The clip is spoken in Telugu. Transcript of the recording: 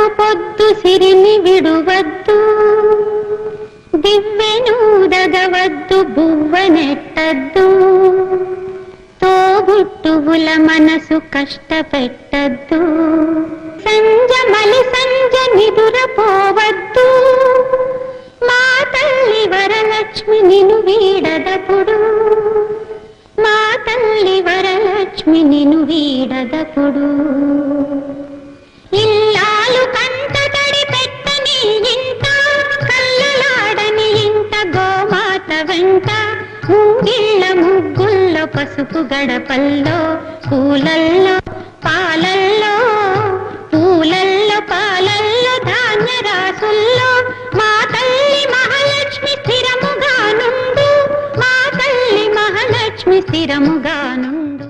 పొద్దు పొద్దు సిరిని విడువద్దు. దివ్వెనూదగవద్దు బువ్వనెట్టద్దు తోబుట్టువుల మనసు కష్టపెట్టద్దు. సంజ మలి సంజ నిదురపోవద్దు మా తల్లి వరలక్ష్మి నిను వీడదపుడు. మా తల్లి వరలక్ష్మి నిను వీడదపుడు. పసుపు గడపల్లో పూలల్లో పాలల్లో పూలల్లో పాలల్లో ధాన్య రాసుల్లో మా తల్లి మహాలక్ష్మి స్థిరముగానుండు మా తల్లి మహాలక్ష్మి స్థిరముగానుండు.